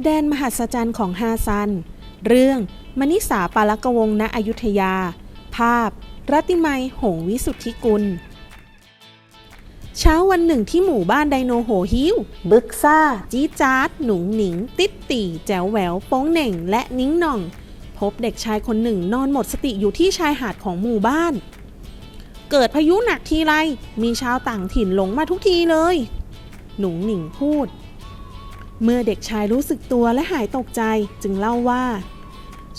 แดนมหัศจรรย์ของฮาซัน เรื่องมณิสาปาลกวงศ์ณอยุธยา ภาพ รัติไมยหงส์วิสุทธิกุล เช้าวันหนึ่งที่หมู่บ้านไดโนโหฮิว บึกซ่า จี๊ดจ๊าดหนุงหนิง ติดตีแจ๋วแหววโป้งเหน่ง และนิ้งหน่อง พบเด็กชายคนหนึ่งนอนหมดสติอยู่ที่ชายหาดของหมู่บ้าน เกิดพายุหนักทีไร มีชาวต่างถิ่นหลงมาทุกทีเลย หนุงหนิงพูด เมื่อเด็กชายรู้สึกตัวและหายตกใจจึงเล่าว่า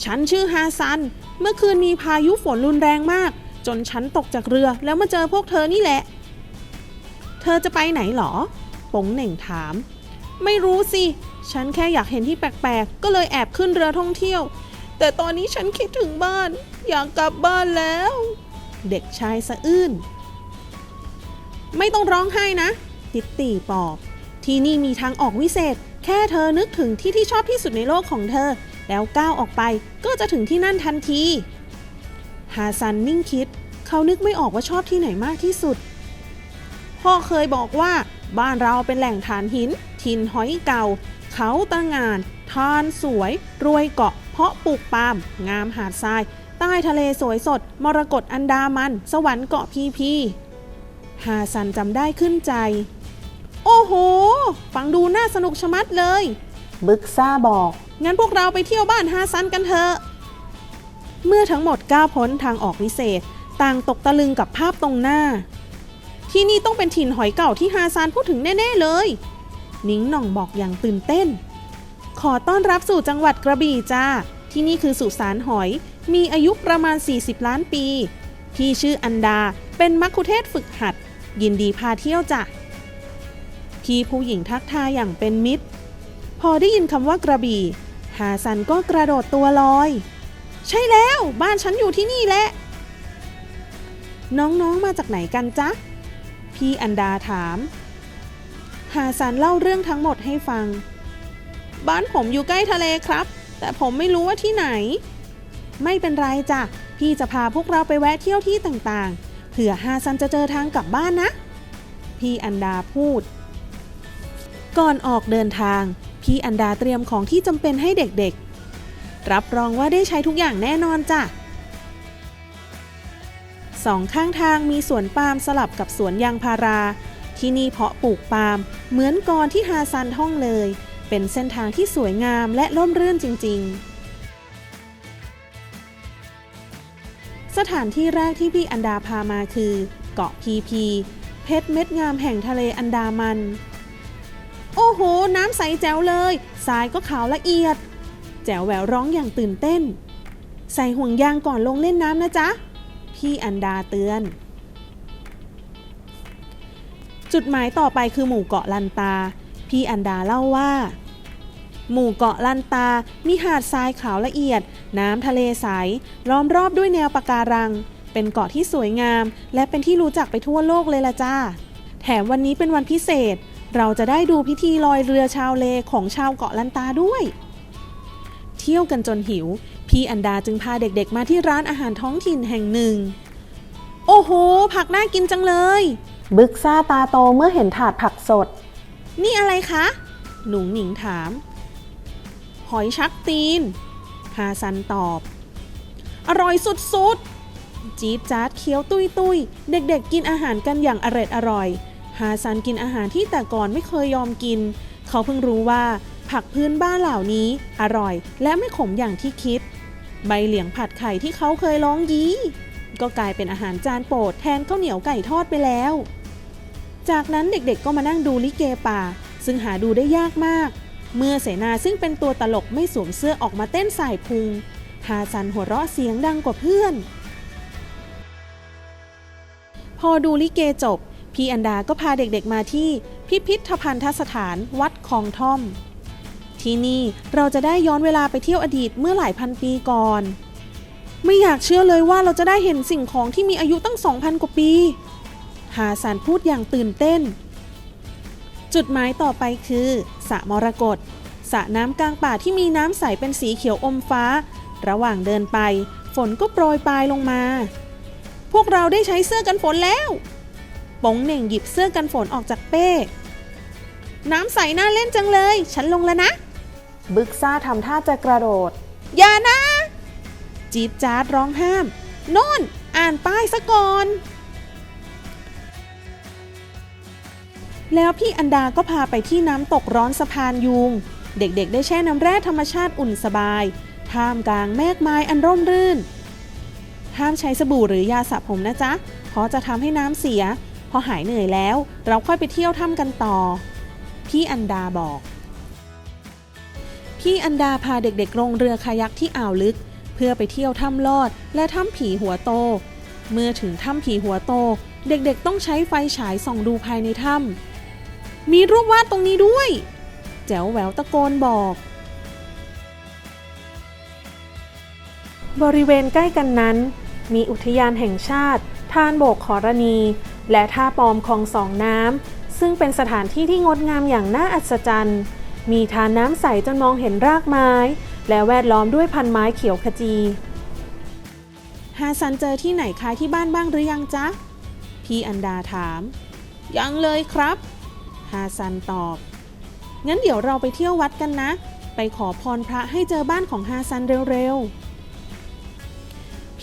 ฉันชื่อฮาซัน เมื่อคืนมีพายุฝนรุนแรงมาก จนฉันตกจากเรือแล้วมาเจอพวกเธอนี่แหละ เธอจะไปไหนหรอป๋งเหน่งถาม ไม่รู้สิ ฉันแค่อยากเห็นที่แปลกๆ ก็เลยแอบขึ้นเรือท่องเที่ยว แต่ตอนนี้ฉันคิดถึงบ้าน อยากกลับบ้านแล้ว เด็กชายสะอื้น ไม่ต้องร้องไห้นะ ติตตีปอบ ที่นี่มีทางออกวิเศษ แค่เธอนึกถึงที่ที่ชอบที่สุดในโลกของเธอ แล้วก้าวออกไปก็จะถึงที่นั่นทันทีฮาซันนิ่งคิด เขานึกไม่ออกว่าชอบที่ไหนมากที่สุด พ่อเคยบอกว่า บ้านเราเป็นแหล่งฐานหิน ทินหอยเก่า เขาตะงาน ทานสวย รวยเกาะ เพาะปลูกปาล์มงามหาดทราย ใต้ทะเลสวยสด มรกตอันดามัน สวรรค์เกาะพีพีฮาซันจำได้ขึ้นใจ โอ้โห ฟังดูน่าสนุกชะมัดเลย บึกซ่าบอก งั้นพวกเราไปเที่ยวบ้านฮาซันกันเถอะ เมื่อทั้งหมดก้าวพ้นทางออกวิเศษ ต่างตกตะลึงกับภาพตรงหน้า ที่นี่ต้องเป็นถิ่นหอยเก่าที่ฮาซานพูดถึงแน่ ๆ เลย นิ้งหน่องบอกอย่างตื่นเต้น ขอต้อนรับสู่จังหวัดกระบี่จ้า ที่นี่คือสุสานหอย มีอายุประมาณ 40 ล้านปีพี่ชื่ออันดาเป็นมัคคุเทศก์ฝึกหัด ยินดีพาเที่ยวจ้ะ พี่ผู้หญิงทักทายอย่างเป็นมิตร พอได้ยินคำว่ากระบี่ ฮาซันก็กระโดดตัวลอย ใช่แล้วบ้านฉันอยู่ที่นี่แหละ น้องๆมาจากไหนกันจ๊ะ พี่อันดาถามฮาซันเล่าเรื่องทั้งหมดให้ฟัง บ้านผมอยู่ใกล้ทะเลครับ แต่ผมไม่รู้ว่าที่ไหน ไม่เป็นไรจ้ะ พี่จะพาพวกเราไปแวะเที่ยวที่ต่างๆ เผื่อฮาซันจะเจอทางกลับบ้านนะ พี่อันดาพูด ก่อนออกเดินทาง พี่อันดาเตรียมของที่จำเป็นให้เด็กๆ รับรองว่าได้ใช้ทุกอย่างแน่นอนจ้ะสองข้างทางมีสวนปาล์มสลับกับสวนยางพารา ที่นี่เพาะปลูกปาล์มเหมือนกรที่ฮาซันท่องเลย เป็นเส้นทางที่สวยงามและร่มรื่นจริง ๆ สถานที่แรกที่พี่อันดาพามาคือ เกาะพีพี เพชรเม็ดงามแห่งทะเลอันดามัน โอ้โห น้ำใสแจ๋วเลย ทรายก็ขาวละเอียด แจ๋วแหววร้องอย่างตื่นเต้น ใส่ห่วงยางก่อนลงเล่นน้ำนะจ๊ะ พี่อันดาเตือน จุดหมายต่อไปคือหมู่เกาะลันตา พี่อันดาเล่าว่า หมู่เกาะลันตา มีหาดทรายขาวละเอียด น้ำทะเลใส ล้อมรอบด้วยแนวปะการัง เป็นเกาะที่สวยงาม และเป็นที่รู้จักไปทั่วโลกเลยละจ้า แถมวันนี้เป็นวันพิเศษ เราจะได้ดูพิธีลอยเรือชาวเลของชาวเกาะลันตาด้วย เที่ยวกันจนหิว พี่อันดาจึงพาเด็กๆมาที่ร้านอาหารท้องถิ่นแห่งหนึ่ง โอ้โห ผักน่ากินจังเลย บึกซ่าตาโตเมื่อเห็นถาดผักสด นี่อะไรคะ หนุ่งหนิงถาม หอยชักตีน ฮาซันตอบ อร่อยสุดๆ จี๊ดจ๊าดเคี้ยวตุยตุยๆเด็กๆกินอาหารกันอย่างอร็ดอร่อย ฮาซันกินอาหารที่แต่ก่อนไม่เคยยอมกิน เขาเพิ่งรู้ว่าผักพื้นบ้านเหล่านี้อร่อยและไม่ขมอย่างที่คิด ใบเหลียงผัดไข่ที่เขาเคยร้องยี้ก็กลายเป็นอาหารจานโปรดแทนข้าวเหนียวไก่ทอดไปแล้ว จากนั้นเด็กๆก็มานั่งดูลิเกป่า ซึ่งหาดูได้ยากมาก เมื่อเสนาซึ่งเป็นตัวตลกไม่สวมเสื้อออกมาเต้นสายพุงฮาซันหัวเราะเสียงดังกว่าเพื่อน พอดูลิเกจบ พี่อันดาก็พาเด็กๆมาที่พิพิธภัณฑสถานวัดคลองท่อม ที่นี่เราจะได้ย้อนเวลาไปเที่ยวอดีตเมื่อหลายพันปีก่อน ไม่อยากเชื่อเลยว่าเราจะได้เห็นสิ่งของที่มีอายุตั้ง 2,000 กว่าปีฮาซันพูดอย่างตื่นเต้น จุดหมายต่อไปคือสระมรกตสระน้ำกลางป่าที่มีน้ำใสเป็นสีเขียวอมฟ้า ระหว่างเดินไป ฝนก็โปรยปลายลงมา พวกเราได้ใช้เสื้อกันฝนแล้ว ป๋งเหน่งหยิบเสื้อกันฝนออกจากเป้ น้ำใสน่าเล่นจังเลย ฉันลงแล้วนะ บึกซ่าทำท่าจะกระโดด อย่านะ จี๊ดจ๊าดร้องห้ามโน่นอ่านป้ายซะก่อน แล้วพี่อันดาก็พาไปที่น้ำตกร้อนสะพานยุง เด็กๆ ได้แช่น้ำแร่ธรรมชาติอุ่นสบาย ท่ามกลางแมกไม้อันร่มรื่น ห้ามใช้สบู่หรือยาสระผมนะจ๊ะ เพราะจะทำให้น้ำเสีย พอหายเหนื่อยแล้ว เราค่อยไปเที่ยวถ้ำกันต่อ พี่อันดาบอก พี่อันดาพาเด็กๆลงเรือคายักที่อ่าวลึก เพื่อไปเที่ยวถ้ำลอด และถ้ำผีหัวโต เมื่อถึงถ้ำผีหัวโต เด็กๆต้องใช้ไฟฉายส่องดูภายในถ้ำมีรูปวาดตรงนี้ด้วย แจ๋วแหววตะโกนบอกบริเวณใกล้กันนั้น มีอุทยานแห่งชาติ ทานโบกขอรณี และท่าปอมคลองสองน้ำ ซึ่งเป็นสถานที่ที่งดงามอย่างน่าอัศจรรย์ มีทานน้ำใสจนมองเห็นรากไม้ และแวดล้อมด้วยพันไม้เขียวขจีฮาซันเจอที่ไหนคล้ายที่บ้านบ้างหรือยังจ๊ะ พี่อันดาถาม ยังเลยครับฮาซันตอบ งั้นเดี๋ยวเราไปเที่ยววัดกันนะ ไปขอพรพระให้เจอบ้านของฮาซันเร็วๆ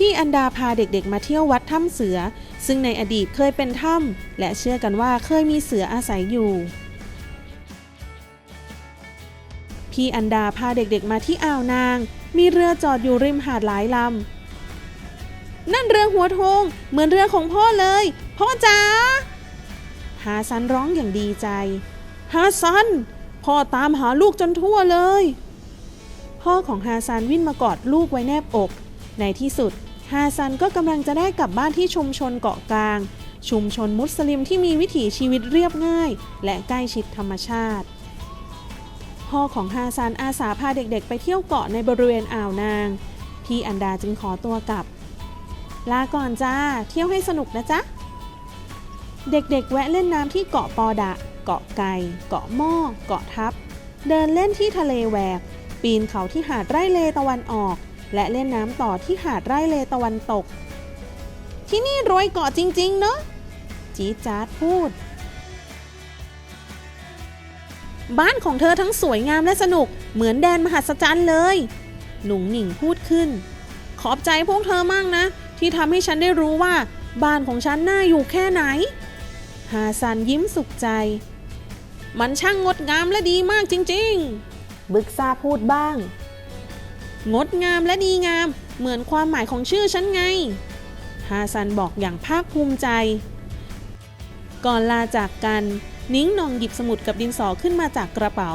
พี่อันดาพาเด็กๆมาเที่ยววัดถ้ำเสือ ซึ่งในอดีตเคยเป็นถ้ำและเชื่อกันว่าเคยมีเสืออาศัยอยู่ พี่อันดาพาเด็กๆมาที่อ่าวนาง มีเรือจอดอยู่ริมหาดหลายลำ นั่นเรือหัวธงเหมือนเรือของพ่อเลย พ่อจ๋าฮาซันร้องอย่างดีใจฮาซัน พ่อตามหาลูกจนทั่วเลย พ่อของฮาซันวิ่งมากอดลูกไว้แนบอกในที่สุด ฮาซันก็กำลังจะได้กลับบ้านที่ชุมชนเกาะกลาง ชุมชนมุสลิมที่มีวิถีชีวิตเรียบง่าย และใกล้ชิดธรรมชาติ พ่อของฮาซันอาสาพาเด็กๆ ไปเที่ยวเกาะในบริเวณอ่าวนาง พี่อันดาจึงขอตัวกลับ ลาก่อนจ้า เที่ยวให้สนุกนะจ๊ะ เด็กๆ แวะเล่นน้ำที่เกาะปอดะ เกาะไก่ เกาะหม้อ เกาะทับ เดินเล่นที่ทะเลแหวก ปีนเขาที่หาดไร่เลตะวันออก และเล่นน้ำต่อที่หาดไร่เลตะวันตก ที่นี่รวยเกาะจริง ๆ เนอะจี๊ดจ๊าดพูด บ้านของเธอทั้งสวยงามและสนุกเหมือนแดนมหัศจรรย์เลย หนุ่งหนิงพูดขึ้น ขอบใจพวกเธอมากนะ ที่ทำให้ฉันได้รู้ว่า บ้านของฉันน่าอยู่แค่ไหน ฮาซันยิ้มสุขใจ มันช่างงดงามและดีมากจริง ๆ บึกซาพูดบ้าง งดงามและดีงาม เหมือนความหมายของชื่อฉันไง ฮาซันบอกอย่างภาคภูมิใจ ก่อนลาจากกัน นิ้งนองหยิบสมุดกับดินสอขึ้นมาจากกระเป๋า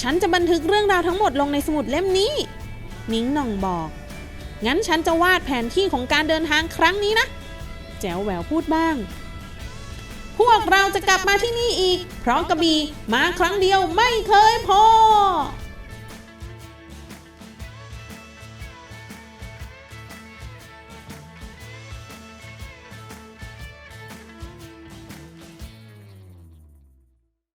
ฉันจะบันทึกเรื่องราวทั้งหมดลงในสมุดเล่มนี้ นิ้งนองบอก งั้นฉันจะวาดแผนที่ของการเดินทางครั้งนี้นะ แจ๋วแหววพูดบ้าง พวกเราจะกลับมาที่นี่อีก เพราะกระบี่มาครั้งเดียวไม่เคยพอ